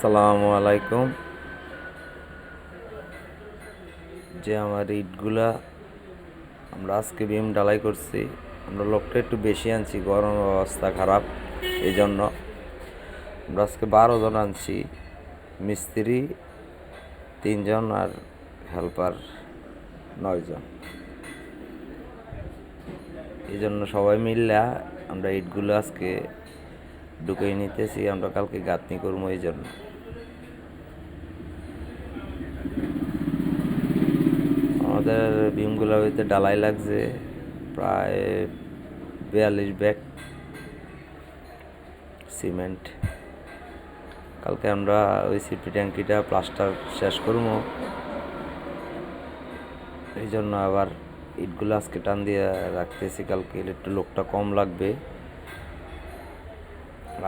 আসসালামু আলাইকুম। যে আমার ইটগুলা আমরা আজকে বিম ডালাই করছি, আমরা লোকটা একটু বেশি আনছি, গরম অবস্থা খারাপ এই জন্য আমরা আজকে বারো জন আনছি, মিস্ত্রি, তিনজন আর হেল্পার নয়জন এই জন্য সবাই মিললে আমরা ইটগুলো আজকে ঢুকে নিতেছি, আমরা কালকে গাঁথনি করব এই জন্য। আমাদের বিমগুলো হইতে ডালাই লাগছে, প্রায় বিয়াল্লিশ ব্যাগ সিমেন্ট। কালকে আমরা ওই সিপি ট্যাঙ্কিটা প্লাস্টার শেষ করব। এই জন্য আবার ইটগুলো আজকে টান দিয়ে রাখতেছি, কালকে একটু লোকটা কম লাগবে।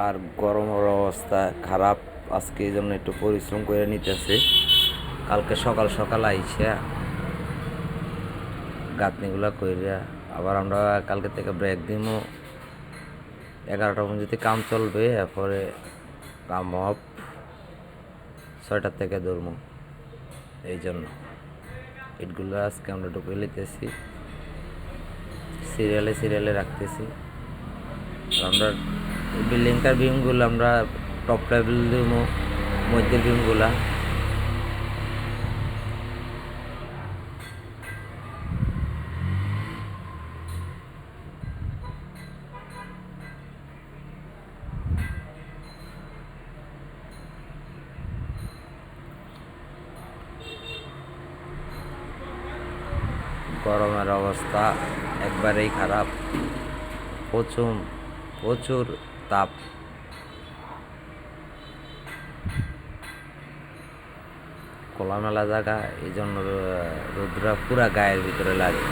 আর গরমের অবস্থা খারাপ। আজকে এই জন্য একটু পরিশ্রম করে নিতেছে। কালকে সকাল সকাল আইসা গাঁথনিগুলো কইরা আবার আমরা কালকে থেকে ব্রেক দিব এগারোটা পর্যন্ত কাম চলবে, এরপরে কাম অফ ছয়টার থেকে ধরবো এই জন্য ইটগুলো আজকে আমরা ঢুকে নিতেছি সিরিয়ালে সিরিয়ালে রাখতেছি। আমরা বিল্ডিংটার বিমগুলো আমরা টপ লেভেল দিব মধ্যের বিমগুলা গরমের অবস্থা একবারেই খারাপ। প্রচুর প্রচুর তাপ খোলামেলা জায়গা এই জন্য রোদ্রা পুরা গায়ের ভিতরে লাগে।